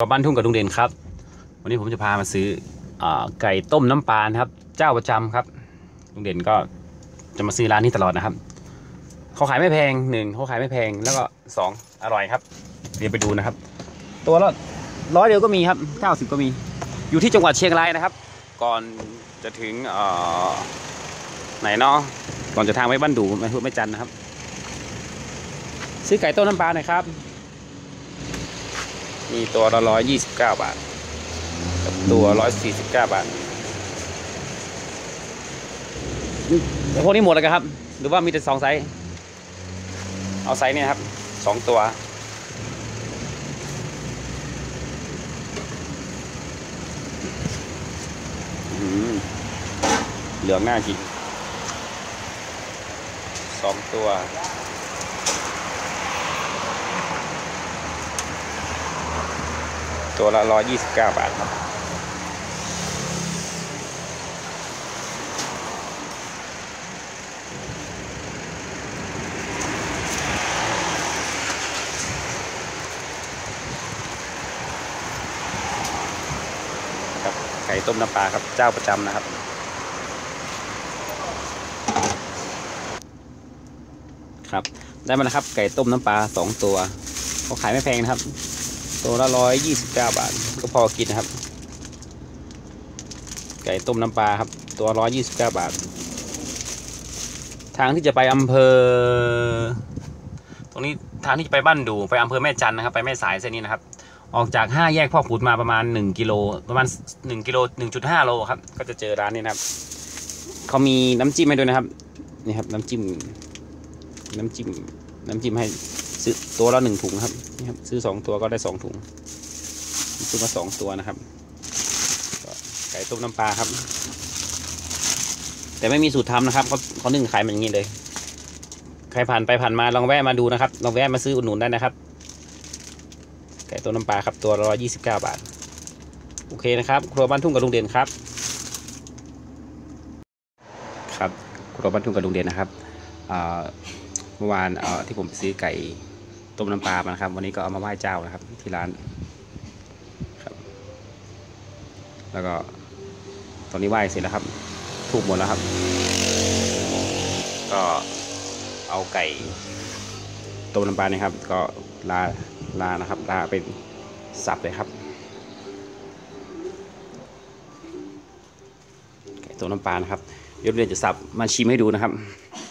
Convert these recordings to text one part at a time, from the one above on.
กับบ้านทุ่งกับลุงเด่นครับ วันนี้ผมจะพามาซื้ออไก่ต้มน้ำปลาครับ เจ้าประจำครับลุงเด่นก็จะมาซื้อร้านนี้ตลอดนะครับเขาขายไม่แพงหนึ่งเขาขายไม่แพงแล้วก็สองอร่อยครับเดี๋ยวไปดูนะครับ ตัวละร้อยเดียวก็มีครับเก้าสิบก็มี อยู่ที่จังหวัดเชียงรายนะครับ ก่อนจะถึงอไหนเนาะก่อนจะทางไปบ้านดูไม่พูดไม่จันนะครับ ซื้อไก่ต้มน้ำปลาหน่อยครับ มีตัวละร้อยยี่สิบเก้าบาท กับตัวร้อยสี่สิบเก้าบาทแต่พวกนี้หมดแล้วครับ หรือว่ามีแต่สองไซส์ เอาไซส์นี่ครับสองตัว เหลืองหน้าจริงสองตัว ตัวละร้อยยี่สิบาทครับครับไก่ต้มน้ำปลาครับเจ้าประจำนะครับ ครับ ได้มาแล้วครับไก่ต้มน้ำปลาสองตัวเขาขายไม่แพงนะครับ ตัวละร้อยยี่สิบเก้าบาท ก็พอกินนะครับ ไก่ต้มน้ำปลาครับ ตัวร้อยยี่สิบเก้าบาท ทางที่จะไปอำเภอ ตรงนี้ทางที่จะไปบ้านดูไปอำเภอแม่จันนะครับ ไปแม่สายเส้นนี้นะครับ ออกจากห้าแยกพ่อขุดมาประมาณหนึ่งกิโลประมาณหนึ่งกิโลหนึ่งจุดห้าโลครับ ก็จะเจอร้านนี้นะครับเขามีน้ำจิ้มให้ด้วยนะครับ นี่ครับ น้ำจิ้ม น้ำจิ้ม น้ำจิ้มให้ ซื้อตัวละหนึ่งถุงครับนี่ครับ ซื้อสองตัวก็ได้สองถุง ซื้อมาสองตัวนะครับไก่ต้มน้ำปลาครับ แต่ไม่มีสูตรทำนะครับเขาเขานึ่งขายมันอย่างนี้เลย ใครผ่านไปผ่านมาลองแวะมาดูนะครับ ลองแวะมาซื้ออุดหนุนได้นะครับ ไก่ต้มน้ำปลาครับตัวละร้อยยี่สิบเก้าบาท โอเคนะครับ ครัวบ้านทุ่งกับลุงเด่นครับ ครับ ครัวบ้านทุ่งกับลุงเด่นนะครับเมื่อวานที่ผมไปซื้อไก่ ต้มน้ำปลามานะครับ วันนี้ก็เอามาไหว้เจ้านะครับ ที่ร้านครับ แล้วก็ตอนนี้ไหว้เสร็จแล้วครับ ถูกหมดแล้วครับ ก็เอาไก่ต้มน้ำปลาเนี่ยครับ ก็ลาลานะครับ ลาเป็นสับเลยครับไก่ต้มน้ำปลานะครับเดี๋ยวเรียนจะสับมาชิมให้ดูนะครับ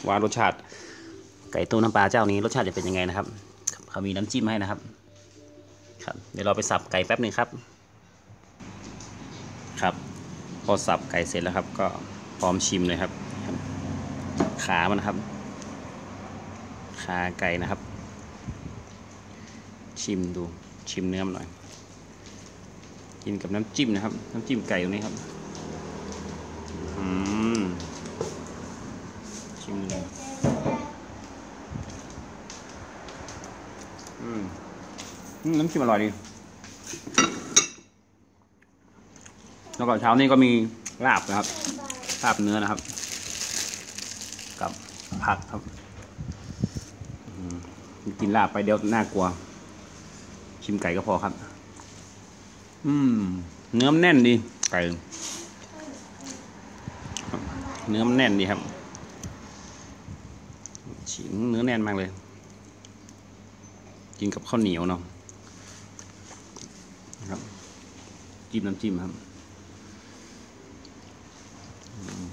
ว่ารสชาติไก่ต้มน้ำปลาเจ้านี้รสชาติจะเป็นยังไงนะครับ เขามีน้ำจิ้มให้นะครับ ครับ เดี๋ยวเราไปสับไก่แป๊บหนึ่งครับ ครับ พอสับไก่เสร็จแล้วครับ ก็พร้อมชิมเลยครับ ขามันนะครับ ขาไก่นะครับ ชิมดูชิมเนื้อมันหน่อย กินกับน้ำจิ้มนะครับ น้ำจิ้มไก่ตรงนี้ครับ อืมชิมเลยอืมอืม น้ำจิ้มอร่อยดี แล้วก็เช้านี้ก็มีลาบนะครับ ลาบเนื้อนะครับ กับผักครับกินลาบไปเดี๋ยวน่ากลัว ชิมไก่ก็พอครับ อืม เนื้อมันแน่นดี ไก่ เนื้อมันแน่นดีครับชิ้นเนื้อแน่นมากเลย กินกับข้าวเหนียวเนาะ ครับจิ้มน้ำจิ้มครับอืม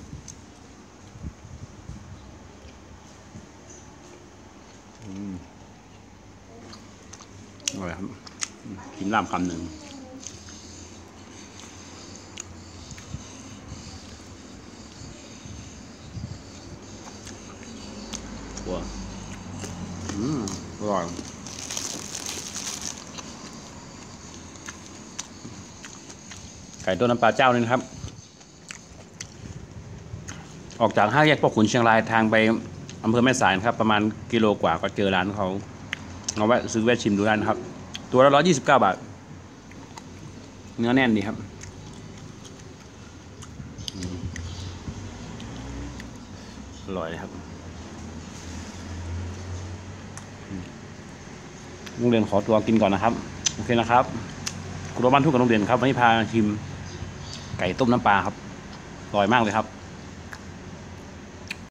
อืมอร่อยครับอืมกินลาบคำหนึ่งวัวอืมอร่อย ไก่ต้มน้ำปลาเจ้านี่นะครับ ออกจากห้าแยกพ่อขุนเชียงรายทางไปอำเภอแม่สายครับ ประมาณกิโลกว่าก็เจอร้านเขาเอาแวะซื้อแวะชิมดูได้นะครับ ตัวละร้อยยี่สิบเก้าบาท เนื้อแน่นดีครับอร่อยครับโรงเรียนขอตัวกินก่อนนะครับ โอเคนะครับครัวบ้านทุกับโรงเรียนครับวันนี้พาชิม ไก่ต้มน้ำปลาครับอร่อยมากเลยครับ